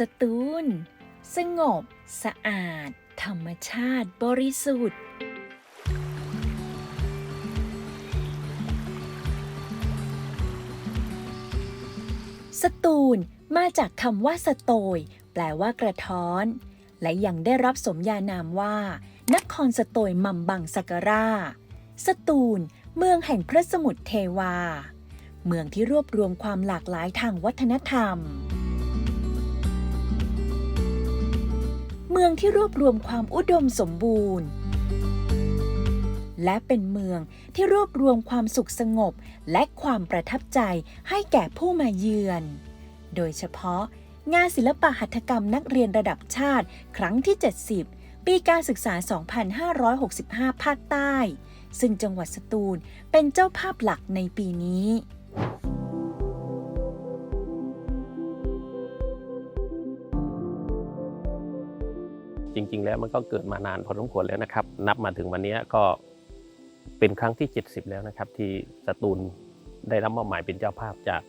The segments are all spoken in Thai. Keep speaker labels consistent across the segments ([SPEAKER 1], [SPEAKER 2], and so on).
[SPEAKER 1] สตูล สงบ สะอาด ธรรมชาติบริสุทธิ์สตูลมาจากคำว่าสโตย แปลว่ากระท้อน และยังได้รับสมญานามว่า นครสโตยมัมบังสัการาสตูล เมืองแห่งพระสมุทรเทวา เมืองที่รวบรวมความหลากหลายทางวัฒนธรรม มืองที่รวบรวมความอุดมสมบูรณ์ และเป็นเมืองที่รวบรวมความสุขสงบและความประทับใจให้แก่ผู้มาเยือน โดยเฉพาะ งานศิลปะหัตถกรรมนักเรียนระดับชาติ ครั้งที่ 70 ปีการศึกษา 2565 ภาคใต้ ซึ่งจังหวัดสตูลเป็นเจ้าภาพหลักในปีนี้
[SPEAKER 2] ริง ๆ แล้วมันก็เกิดมานานพอสมควรแล้วนะครับ นับมาถึงวันนี้ก็เป็นครั้งที่ 70 แล้วนะครับ ที่สตูลได้รับมอบหมายเป็นเจ้าภาพจาก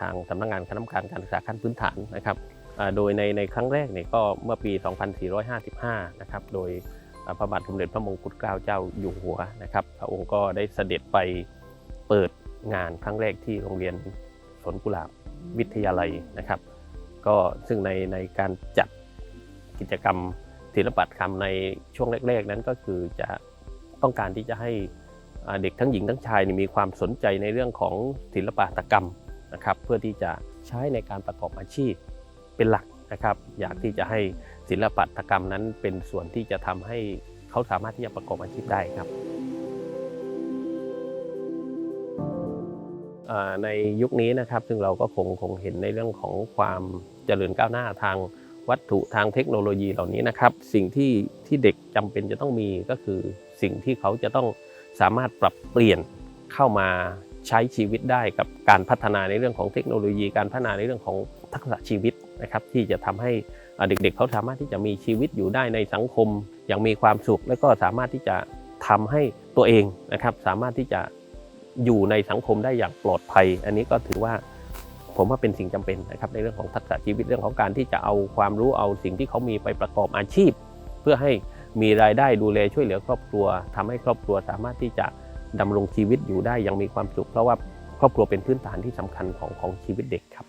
[SPEAKER 2] ทางสำนักงานคณะกรรมการการศึกษาขั้นพื้นฐานนะครับโดยในในครั้งแรกเนี่ยก็เมื่อปี 2455 นะครับ โดยพระบาทสมเด็จพระมงกุฎเกล้าเจ้าอยู่หัวนะครับ พระองค์ก็ได้เสด็จไปเปิดงานครั้งแรกที่โรงเรียนสวนกุหลาบวิทยาลัยนะครับ ก็ซึ่งในในการจัดกิจกรรม ศิลปะคำในช่วงแรกๆ นั้นก็คือจะต้องการที่จะให้เด็กทั้งหญิงทั้งชายมีความสนใจในเรื่องของศิลปะตกรรมนะครับ เพื่อที่จะใช้ในการประกอบอาชีพเป็นหลักนะครับ อยากที่จะให้ศิลปะตกรรมนั้นเป็นส่วนที่จะทำให้เขาสามารถที่จะประกอบอาชีพได้ครับในยุคนี้นะครับซึ่งเราก็คงคงเห็นในเรื่องของความเจริญก้าวหน้าทาง วัตถุทางเทคโนโลยีเหล่านี้นะครับ สิ่งที่ที่เด็กจำเป็นจะต้องมีก็คือสิ่งที่เขาจะต้องสามารถปรับเปลี่ยนเข้ามาใช้ชีวิตได้กับการพัฒนาในเรื่องของเทคโนโลยี การพัฒนาในเรื่องของทักษะชีวิตนะครับที่จะทำให้เด็กๆเขาสามารถที่จะมีชีวิตอยู่ได้ในสังคม อย่างมีความสุข และก็สามารถที่จะทำให้ตัวเองนะครับ สามารถที่จะอยู่ในสังคมได้อย่างปลอดภัย อันนี้ก็ถือว่า ผมว่าเป็นสิ่งจำเป็นนะครับในเรื่องของทักษะชีวิตเรื่องของการที่จะเอาความรู้เอาสิ่งที่เขามีไปประกอบอาชีพ เพื่อให้มีรายได้ดูแลช่วยเหลือครอบครัวทำให้ครอบครัวสามารถที่จะดำรงชีวิตอยู่ได้อย่างมีความสุข เพราะว่าครอบครัวเป็นพื้นฐานที่สำคัญของของชีวิตเด็กครับ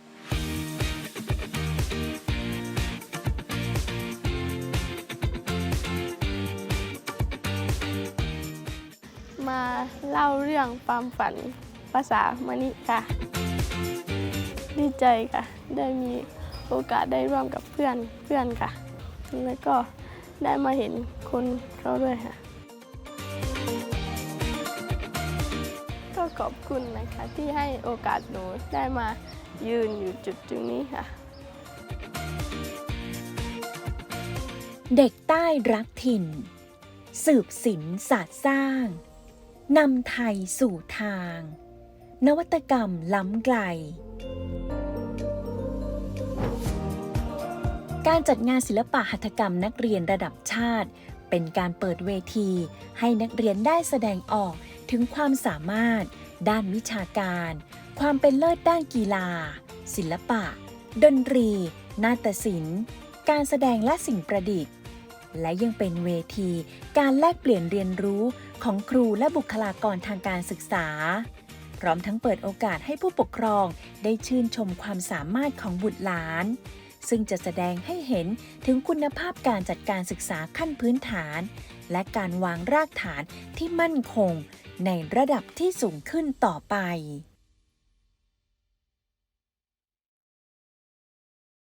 [SPEAKER 3] มาเล่าเรื่องความฝันภาษามณิค่ะ ดีใจค่ะ ได้มีโอกาสได้ร่วมกับเพื่อนเพื่อนค่ะ แล้วก็ได้มาเห็นคนเขาด้วยค่ะ ก็ขอบคุณนะคะที่ให้โอกาสหนูได้มายืนอยู่จุดจุดนี้ค่ะ
[SPEAKER 1] เด็กใต้รักถิ่น สืบศิลป์ศาสตร์สร้างนำไทยสู่ทาง นวัตกรรมล้ำไกล การจัดงานศิลปะหัตถกรรมนักเรียนระดับชาติ เป็นการเปิดเวที ให้นักเรียนได้แสดงออกถึงความสามารถ ด้านวิชาการ ความเป็นเลิศด้านกีฬา ศิลปะ ดนตรี นาฏศิลป์ การแสดงและสิ่งประดิษฐ์ และยังเป็นเวที การแลกเปลี่ยนเรียนรู้ของครูและบุคลากรทางการศึกษา พร้อมทั้งเปิดโอกาสให้ผู้ปกครองได้ชื่นชมความสามารถของบุตรหลาน ซึ่งจะแสดงให้เห็นถึงคุณภาพการจัดการศึกษาขั้นพื้นฐาน และการวางรากฐานที่มั่นคงในระดับที่สูงขึ้นต่อไป